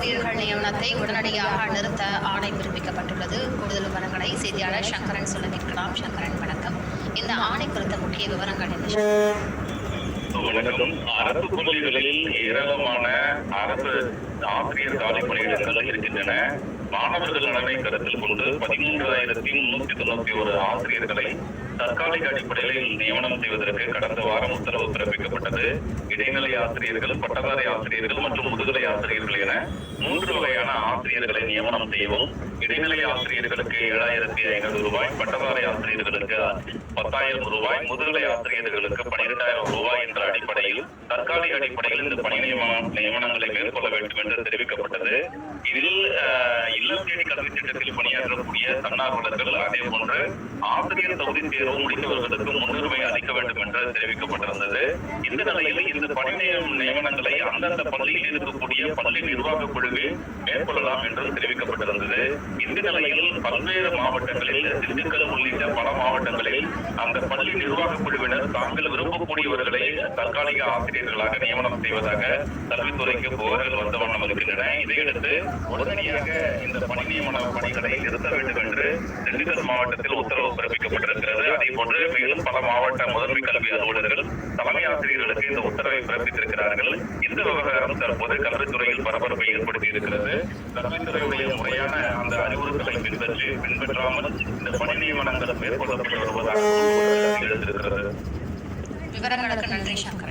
ஆசிரியர்கள் நியமனத்தை உடனடியாக நிறுத்த ஆணை பிறப்பிக்கப்பட்டுள்ளது. கூடுதல் விவரங்களை செய்தியாளர் சங்கரன் சொல்ல கேட்கலாம். சங்கரன் வணக்கம். இந்த ஆணை குறித்த முக்கிய விவரங்கள் என்ன? வணக்கம் அரசு பள்ளிகளில் ஏராளமான அரசு ஆசிரியர் காலி பணியிடங்கள் இருக்கின்றன. மாணவர்கள் நலனை கருத்தில் கொண்டு பதிமூன்றாயிரத்தி முன்னூத்தி தொண்ணூத்தி ஒரு ஆசிரியர்களை தற்காலிக அடிப்படையில் நியமனம் செய்வதற்கு கடந்த வாரம் உத்தரவு பிறப்பிக்கப்பட்டது. இடைநிலை ஆசிரியர்கள் பட்டதாரி ஆசிரியர்கள் மற்றும் முதுகலை ஆசிரியர்கள் என மூன்று வகையான ஆசிரியர்களை நியமனம் செய்யவும் இடைநிலை ஆசிரியர்களுக்கு ஏழாயிரத்தி ஐநூறு ரூபாய் பட்டதாரி ஆசிரியர்களுக்கு பத்தாயிரம் ரூபாய் முதுகலை ஆசிரியர்களுக்கு பனிரெண்டாயிரம் ரூபாய் தற்காலிக அடிப்படையில் இந்த பணி நியமன- நியமனங்களை மேற்கொள்ள வேண்டும் என்று தெரிவிக்கப்பட்டது. இதில் இல்லம் தேடி கல்வி திட்டத்தில் பணியாற்றக்கூடிய தன்னார்வலர்கள் அதே போன்று ஆசிரியர் தகுதி தேர்வு முடித்தவர்களுக்கு முன்னுரிமை வேண்டும் என்று தெரிவிக்கப்பட்டிருந்தது. இந்த நிலையில் இந்த பணி நியமனங்களை அந்தந்த பள்ளியில் இருக்கக்கூடிய பள்ளி நிர்வாக குழுவே மேற்கொள்ளலாம் என்று தெரிவிக்கப்பட்டிருந்தது. இந்த நிலையில் பல்வேறு மாவட்டங்களில் திண்டுக்கல் உள்ளிட்ட பல மாவட்டங்களில் அந்த பள்ளி நிர்வாக குழுவினர் தாங்கள் விரும்பக்கூடியவர்களை தற்காலிக ஆசிரியர்களாக நியமனம் செய்வதாக கல்வித்துறைக்கு புகார்கள் வந்த வண்ணம் இருக்கின்றன. இதையடுத்து உடனடியாக இந்த பணி நியமன பணிகளை நிறுத்த வேண்டும் என்று திண்டுக்கல் மாவட்டத்தில் உத்தரவு பிறப்பிக்கப்பட்டிருக்கிறது. அதே போன்று மேலும் பல மாவட்ட கல்வி அலுவலர்களும் தலைமை ஆசிரியர்களுக்கு இந்த உத்தரவை பிறப்பித்திருக்கிறார்கள். இந்த விவகாரம் தற்போது கல்வித்துறையில் பரபரப்பை ஏற்படுத்தி இருக்கிறது கல்வித்துறையுடைய முறையான அந்த அறிவுறுத்தலை பின்பற்றி பின்பற்றாமல் இந்த பணி நியமனங்கள் மேற்கொள்ளப்பட்டு வருவதாக எழுந்திருக்கிறது விவரங்களுக்கு நன்றி சங்கர்.